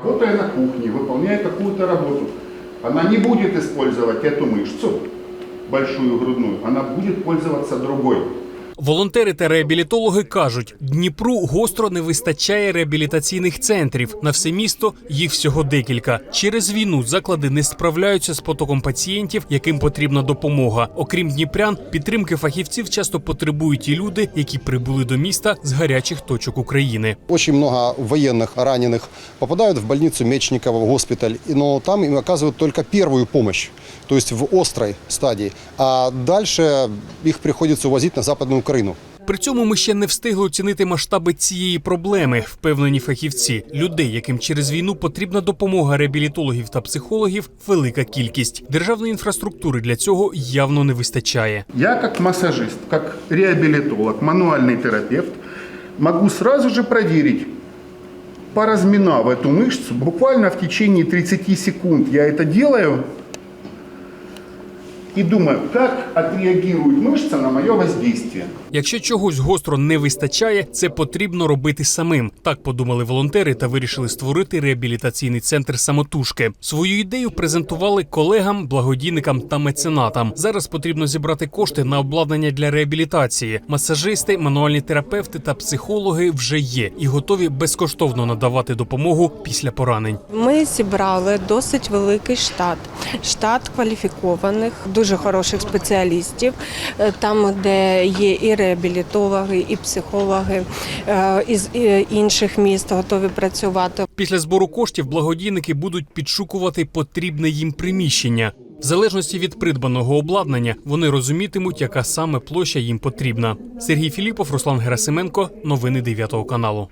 Работая на кухне, выполняя какую-то работу, она не будет использовать эту мышцу, большую грудную, она будет пользоваться другой. Волонтери та реабілітологи кажуть, Дніпру гостро не вистачає реабілітаційних центрів. На все місто їх всього декілька. Через війну заклади не справляються з потоком пацієнтів, яким потрібна допомога. Окрім дніпрян, підтримки фахівців часто потребують і люди, які прибули до міста з гарячих точок України. Очень много военных раненых попадают в больницу Мечникова, в госпиталь, и- но там им оказывают только первую помощь, то есть в острой стадии. А дальше их приходится увозить на Западную Украину. При цьому ми ще не встигли оцінити масштаби цієї проблеми, впевнені фахівці. Людей, яким через війну потрібна допомога реабілітологів та психологів, велика кількість. Державної інфраструктури для цього явно не вистачає. Я как массажист, как реабилитолог, мануальный терапевт могу сразу же проверить, поразминав эту мышцу, буквально в течение 30 секунд я это делаю и думаю, как отреагирует мышца на мое воздействие. Якщо чогось гостро не вистачає, це потрібно робити самим. Так подумали волонтери та вирішили створити реабілітаційний центр самотужки. Свою ідею презентували колегам, благодійникам та меценатам. Зараз потрібно зібрати кошти на обладнання для реабілітації. Масажисти, мануальні терапевти та психологи вже є і готові безкоштовно надавати допомогу після поранень. Ми зібрали досить великий штат, штат кваліфікованих, дуже хороших спеціалістів, е, там, де є і реабілітологи, і психологи е, із е, інших міст готові працювати. Після збору коштів благодійники будуть підшукувати потрібне їм приміщення. В залежності від придбаного обладнання вони розумітимуть, яка саме площа їм потрібна. Сергій Філіпов, Руслан Герасименко, новини 9 каналу.